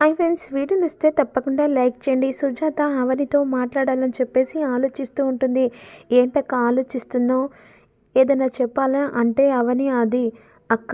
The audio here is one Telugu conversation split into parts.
హాయ్ ఫ్రెండ్స్ వీడియో నచ్చితే తప్పకుండా లైక్ చేయండి. సుజాత అవనితో మాట్లాడాలని చెప్పేసి ఆలోచిస్తూ ఉంటుంది. ఏంటక్క ఆలోచిస్తున్నావు? ఏదైనా చెప్పాలా? అంటే అవని అది. అక్క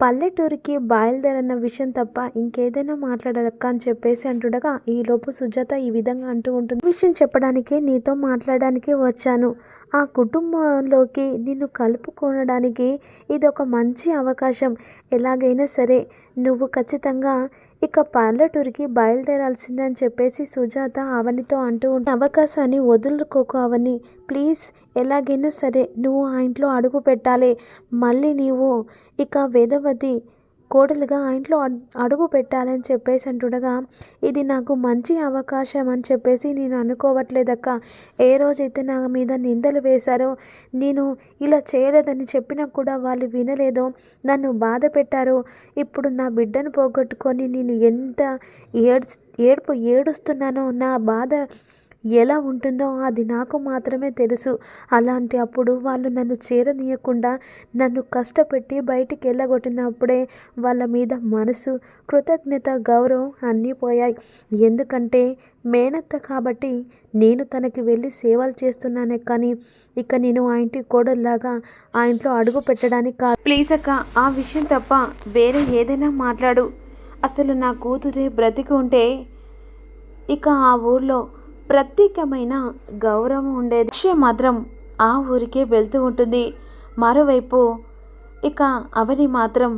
పల్లెటూరికి బయలుదేరన్న విషయం తప్ప ఇంకేదైనా మాట్లాడదక్క అని చెప్పేసి అంటుండగా ఈలోపు సుజాత ఈ విధంగా అంటూ ఉంటుంది. విషయం చెప్పడానికి నీతో మాట్లాడడానికి వచ్చాను. ఆ కుటుంబంలోకి నిన్ను కలుపుకోవడానికి ఇది ఒక మంచి అవకాశం. ఎలాగైనా సరే నువ్వు ఖచ్చితంగా ఇక పల్లెటూరికి బయలుదేరాల్సిందే అని చెప్పేసి సుజాత అవనితో అంటూ ఉంటే అవకాశాన్ని వదులుకోకు అవని. ప్లీజ్ ఎలాగైనా సరే నువ్వు ఆ ఇంట్లో అడుగు పెట్టాలి. మళ్ళీ నీవు ఇక వేదవతి కోడలుగా ఆ ఇంట్లో అడ్- అడుగు పెట్టాలని చెప్పేసి అంటుండగా ఇది నాకు మంచి అవకాశం అని చెప్పేసి నేను అనుకోవట్లేదక్క. ఏ రోజైతే నా మీద నిందలు వేశారో నేను ఇలా చేయలేదని చెప్పినా కూడా వాళ్ళు వినలేదో నన్ను బాధ పెట్టారు ఇప్పుడు నా బిడ్డను పోగొట్టుకొని నేను ఎంత ఏడ్స్ ఏడుపు ఏడుస్తున్నానో నా బాధ ఎలా ఉంటుందో అది నాకు మాత్రమే తెలుసు. అలాంటి అప్పుడు వాళ్ళు నన్ను చేరనీయకుండా నన్ను కష్టపెట్టి బయటికి వెళ్ళగొట్టినప్పుడే వాళ్ళ మీద మనసు కృతజ్ఞత గౌరవం అన్నీ పోయాయి. ఎందుకంటే మేనత్త కాబట్టి నేను తనకి వెళ్ళి సేవలు చేస్తున్నానే కానీ ఇక నేను ఆ ఇంటి కోడల్లాగా ఆ ఇంట్లో అడుగు పెట్టడానికి కాదు ప్లీజ్ అక్క ఆ విషయం తప్ప వేరే ఏదైనా మాట్లాడు. అసలు నా కూతురే బ్రతికి ఉంటే ఇక ఆ ఊర్లో ప్రత్యేకమైన గౌరవం ఉండేది అక్షయ మాత్రం ఆ ఊరికే వెళ్తూ ఉంటుంది. మరోవైపు ఇక అవని మాత్రం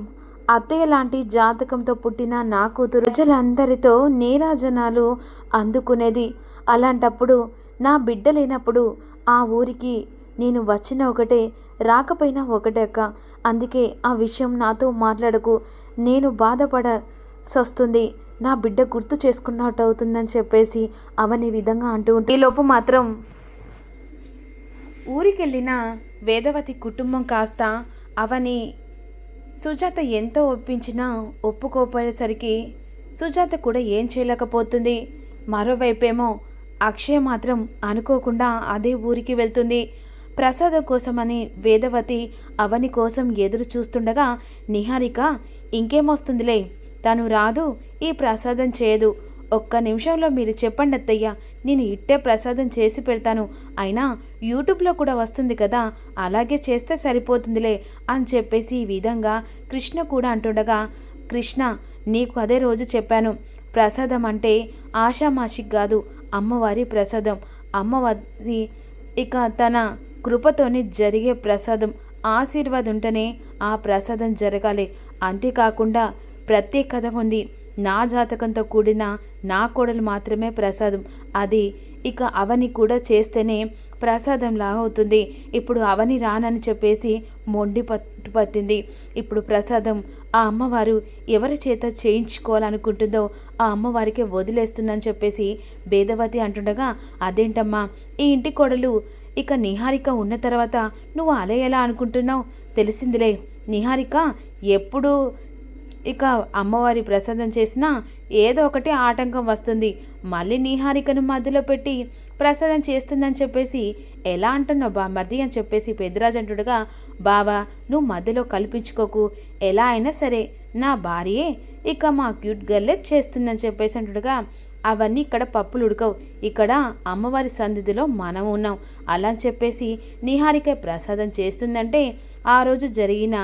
అత్తయ్య లాంటి జాతకంతో పుట్టిన నా కూతురు ప్రజలందరితో నీరాజనాలు అందుకునేది. అలాంటప్పుడు నా బిడ్డ లేనప్పుడు ఆ ఊరికి నేను వచ్చిన ఒకటే రాకపోయినా ఒకటే అక్క. అందుకే ఆ విషయం నాతో మాట్లాడకు. నేను బాధపడసొస్తుంది నా బిడ్డ గుర్తు చేసుకున్నట్టు అవుతుందని చెప్పేసి అవని విధంగా అంటూ ఉంటే ఈలోపు మాత్రం ఊరికెళ్ళిన వేదవతి కుటుంబం కాస్త అవని సుజాత ఎంతో ఒప్పించినా ఒప్పుకోపోయేసరికి సుజాత కూడా ఏం చేయలేకపోతుంది. మరోవైపేమో అక్షయ మాత్రం అనుకోకుండా అదే ఊరికి వెళ్తుంది. ప్రసాదం కోసమని వేదవతి అవని కోసం ఎదురు చూస్తుండగా నిహారిక ఇంకేమొస్తుందిలే తను రాదు ఈ ప్రసాదం చేయదు. ఒక్క నిమిషంలో మీరు చెప్పండి అత్తయ్య నేను ఇట్టే ప్రసాదం చేసి పెడతాను. అయినా యూట్యూబ్లో కూడా వస్తుంది కదా అలాగే చేస్తే సరిపోతుందిలే అని చెప్పేసి ఈ విధంగా కృష్ణ కూడా అంటుండగా కృష్ణ నీకు అదే రోజు చెప్పాను. ప్రసాదం అంటే ఆషామాషిక్ కాదు అమ్మవారి ప్రసాదం. అమ్మవారి ఇక తన కృపతోనే జరిగే ప్రసాదం. ఆశీర్వాదం ఉంటేనే ఆ ప్రసాదం జరగాలి. అంతేకాకుండా ప్రత్యేకత ఉంది. నా జాతకంతో కూడిన నా కోడలు మాత్రమే ప్రసాదం. అది ఇక అవని కూడా చేస్తేనే ప్రసాదంలాగా అవుతుంది. ఇప్పుడు అవని రానని చెప్పేసి మొండి పట్టు పట్టింది. ఇప్పుడు ప్రసాదం ఆ అమ్మవారు ఎవరి చేత చేయించుకోవాలనుకుంటుందో ఆ అమ్మవారికి వదిలేస్తుందని చెప్పేసి భేదవతి అంటుండగా అదేంటమ్మా ఈ ఇంటి కోడలు ఇక నిహారిక ఉన్న తర్వాత నువ్వు అలా ఎలా అనుకుంటున్నావు? తెలిసిందిలే. నిహారిక ఎప్పుడు ఇక అమ్మవారి ప్రసాదం చేసినా ఏదో ఒకటి ఆటంకం వస్తుంది. మళ్ళీ నీహారికను మధ్యలో పెట్టి ప్రసాదం చేస్తుందని చెప్పేసి ఎలా అంటున్నావు బామర్ది అని చెప్పేసి పెద్దరాజు అంటుండగా బావా నువ్వు మధ్యలో కల్పించుకోకు. ఎలా అయినా సరే నా భార్యే ఇక మా క్యూట్ గర్లే చేస్తుందని చెప్పేసి అంటుడుగా అవన్నీ ఇక్కడ పప్పులు ఉడకవు. ఇక్కడ అమ్మవారి సన్నిధిలో మనం ఉన్నాం. అలా అని చెప్పేసి నిహారిక ప్రసాదం చేస్తుందంటే ఆ రోజు జరిగిన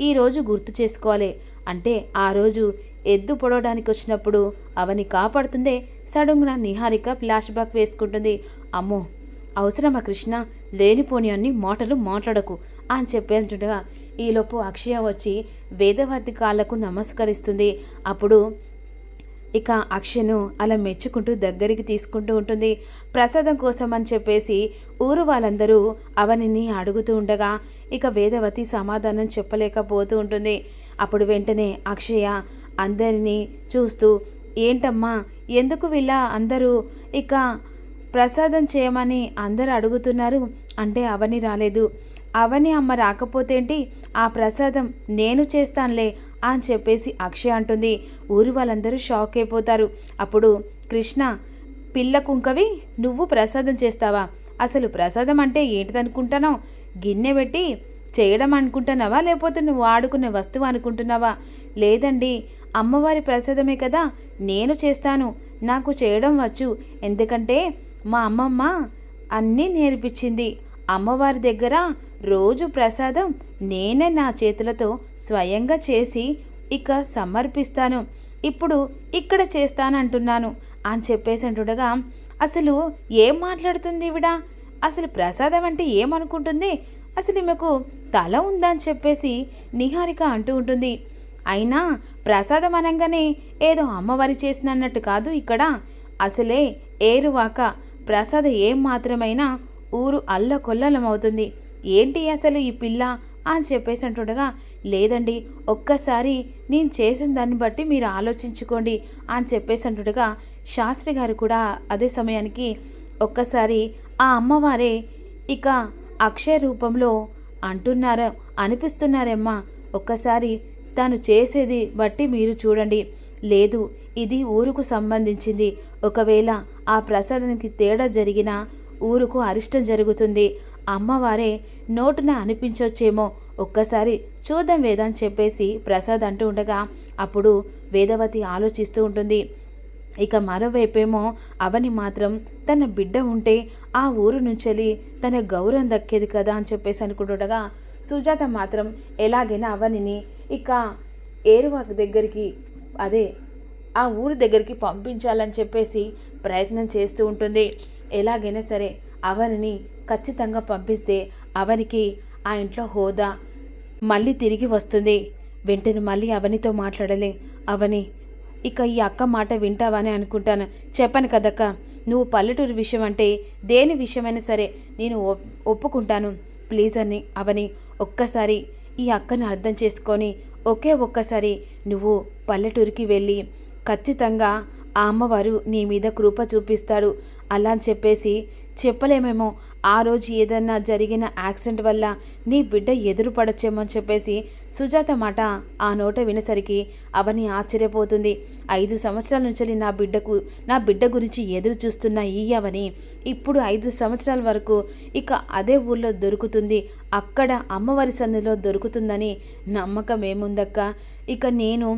ఈ రోజు గుర్తు చేసుకోవాలి. అంటే ఆ రోజు ఎద్దు పొడవడానికి వచ్చినప్పుడు అవని కాపాడుతుందే సడుంగున నిహారిక ఫ్లాష్ బ్యాక్ వేసుకుంటుంది. అమ్మో! అవసరమా కృష్ణ? లేనిపోని అన్ని మాటలు మాట్లాడకు అని చెప్పేంటుండగా ఈలోపు అక్షయ వచ్చి వేదవతి కాళ్ళకు నమస్కరిస్తుంది. అప్పుడు ఇక అక్షను అలా మెచ్చుకుంటూ దగ్గరికి తీసుకుంటూ ఉంటుంది. ప్రసాదం కోసం అని చెప్పేసి ఊరు వాళ్ళందరూ అవనిని అడుగుతూ ఉండగా ఇక వేదవతి సమాధానం చెప్పలేకపోతూ ఉంటుంది. అప్పుడు వెంటనే అక్షయ అందరినీ చూస్తూ ఏంటమ్మా ఎందుకు వీళ్ళ అందరూ ఇక ప్రసాదం చేయమని అందరు అడుగుతున్నారు? అంటే అవని రాలేదు. అవని అమ్మ రాకపోతేంటి ఆ ప్రసాదం నేను చేస్తానులే అని చెప్పేసి అక్షయ అంటుంది. ఊరి వాళ్ళందరూ షాక్ అయిపోతారు. అప్పుడు కృష్ణ పిల్ల కుంకవి నువ్వు ప్రసాదం చేస్తావా? అసలు ప్రసాదం అంటే ఏంటిదనుకుంటానో గిన్నె పెట్టి చేయడం అనుకుంటున్నావా? లేకపోతే నువ్వు వాడుకునే వస్తువు అనుకుంటున్నావా? లేదండి అమ్మవారి ప్రసాదమే కదా నేను చేస్తాను. నాకు చేయడం వచ్చు. ఎందుకంటే మా అమ్మమ్మ అన్నీ నేర్పించింది. అమ్మవారి దగ్గర రోజు ప్రసాదం నేనే నా చేతులతో స్వయంగా చేసి ఇక సమర్పిస్తాను. ఇప్పుడు ఇక్కడ చేస్తానంటున్నాను అని చెప్పేసి అంటుండగా అసలు ఏం మాట్లాడుతుంది ఈవిడ? అసలు ప్రసాదం అంటే ఏమనుకుంటుంది? అసలు ఈమెకు తల ఉందని చెప్పేసి నిహారిక అంటూ ఉంటుంది. అయినా ప్రసాదం అనగానే ఏదో అమ్మవారి చేసినన్నట్టు కాదు ఇక్కడ. అసలే ఏరువాక ప్రసాద ఏం మాత్రమైనా ఊరు అల్లకొల్లలమవుతుంది. ఏంటి అసలు ఈ పిల్ల? అని చెప్పేసి అంటుండగా లేదండి ఒక్కసారి నేను చేసిన దాన్ని బట్టి మీరు ఆలోచించుకోండి అని చెప్పేసి అంటుండగా శాస్త్రి గారు కూడా అదే సమయానికి ఒక్కసారి ఆ అమ్మవారే ఇక అక్షయ రూపంలో అంటున్నారా అనిపిస్తున్నారేమ్మా ఒక్కసారి తను చేసేది బట్టి మీరు చూడండి. లేదు ఇది ఊరుకు సంబంధించింది. ఒకవేళ ఆ ప్రసాదానికి తేడా జరిగినా ఊరుకు అరిష్టం జరుగుతుంది. అమ్మవారే నోటున అనిపించొచ్చేమో. ఒక్కసారి చూద్దాం వేదాన్ని అని చెప్పేసి ప్రసాద్ అంటూ ఉండగా అప్పుడు వేదవతి ఆలోచిస్తూ ఉంటుంది. ఇక మరోవైపేమో అవని మాత్రం తన బిడ్డ ఉంటే ఆ ఊరు నుంచెలి తన గౌరవం దక్కేది కదా అని చెప్పేసి అనుకుంటుండగా సుజాత మాత్రం ఎలాగైనా అవనిని ఇక ఏరువా దగ్గరికి అదే ఆ ఊరి దగ్గరికి పంపించాలని చెప్పేసి ప్రయత్నం చేస్తూ ఉంటుంది. ఎలాగైనా సరే అవనిని ఖచ్చితంగా పంపిస్తే అవనికి ఆ ఇంట్లో హోదా మళ్ళీ తిరిగి వస్తుంది. వెంటనే మళ్ళీ అవనితో మాట్లాడలే. అవని ఇక ఈ అక్క మాట వింటావని అనుకుంటాను. చెప్పను కదక్క నువ్వు పల్లెటూరు విషయం అంటే దేని విషయమైనా సరే నేను ఒప్- ఒప్పుకుంటాను. ప్లీజ్ అని అవని ఒక్కసారి ఈ అక్కని అర్థం చేసుకొని ఒకే ఒక్కసారి నువ్వు పల్లెటూరికి వెళ్ళి ఖచ్చితంగా ఆ అమ్మవారు నీ మీద కృప చూపిస్తాడు. అలా అని చెప్పేసి చెప్పలేమేమో. ఆ రోజు ఏదన్నా జరిగిన యాక్సిడెంట్ వల్ల నీ బిడ్డ ఎదురు పడచ్చేమో అని చెప్పేసి సుజాత మాట ఆ నోట వినేసరికి అవని ఆశ్చర్యపోతుంది. ఐదు సంవత్సరాల నుంచి నా బిడ్డకు నా బిడ్డ గురించి ఎదురు చూస్తున్న ఈ అవని ఇప్పుడు ఐదు సంవత్సరాల వరకు ఇక అదే ఊళ్ళో దొరుకుతుంది. అక్కడ అమ్మవారి సన్నిధిలో దొరుకుతుందని నమ్మకం ఏముందక్క? ఇక నేను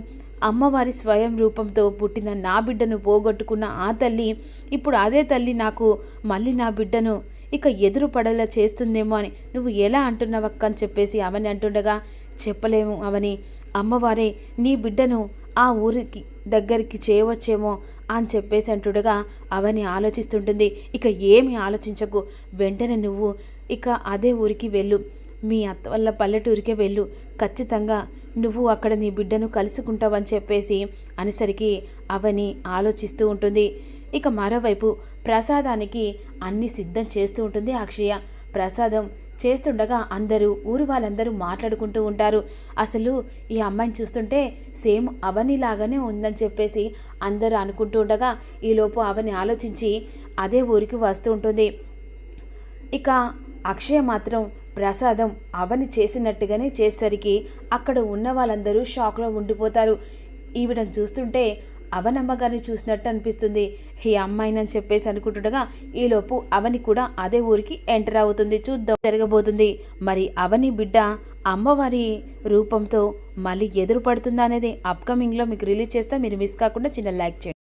అమ్మవారి స్వయం రూపంతో పుట్టిన నా బిడ్డను పోగొట్టుకున్న ఆ తల్లి ఇప్పుడు అదే తల్లి నాకు మళ్ళీ నా బిడ్డను ఇక ఎదురు పడేలా చేస్తుందేమో అని నువ్వు ఎలా అంటున్నావక్క అని చెప్పేసి అవని అంటుండగా చెప్పలేము అవని అమ్మవారే నీ బిడ్డను ఆ ఊరికి దగ్గరికి చేయవచ్చేమో అని చెప్పేసి అంటుండగా అవని ఆలోచిస్తుంటుంది. ఇక ఏమి ఆలోచించకు. వెంటనే నువ్వు ఇక అదే ఊరికి వెళ్ళు. మీ అత్త వల్ల పల్లెటూరికే వెళ్ళు. ఖచ్చితంగా నువ్వు అక్కడ నీ బిడ్డను కలుసుకుంటావని చెప్పేసి అనేసరికి అవని ఆలోచిస్తూ ఉంటుంది. ఇక మరోవైపు ప్రసాదానికి అన్ని సిద్ధం చేస్తూ ఉంటుంది అక్షయ. ప్రసాదం చేస్తుండగా అందరూ ఊరు వాళ్ళందరూ మాట్లాడుకుంటూ ఉంటారు. అసలు ఈ అమ్మాయిని చూస్తుంటే సేమ్ అవనిలాగానే ఉందని చెప్పేసి అందరూ అనుకుంటూ ఉండగా ఈలోపు అవని ఆలోచించి అదే ఊరికి వస్తూ ఉంటుంది. ఇక అక్షయ మాత్రం ప్రసాదం అవని చేసినట్టుగానే చేసేసరికి అక్కడ ఉన్న వాళ్ళందరూ షాక్లో ఉండిపోతారు. ఈవిడని చూస్తుంటే అవనమ్మగారిని చూసినట్టు అనిపిస్తుంది. ఈ అమ్మాయినని చెప్పేసి అనుకుంటుండగా ఈలోపు అవని కూడా అదే ఊరికి ఎంటర్ అవుతుంది. చూద్దాం జరగబోతుంది. మరి అవని బిడ్డ అమ్మవారి రూపంతో మళ్ళీ ఎదురు పడుతుందా అనేది అప్కమింగ్లో మీకు రిలీజ్ చేస్తే. మీరు మిస్ కాకుండా చిన్న లైక్ చేయండి.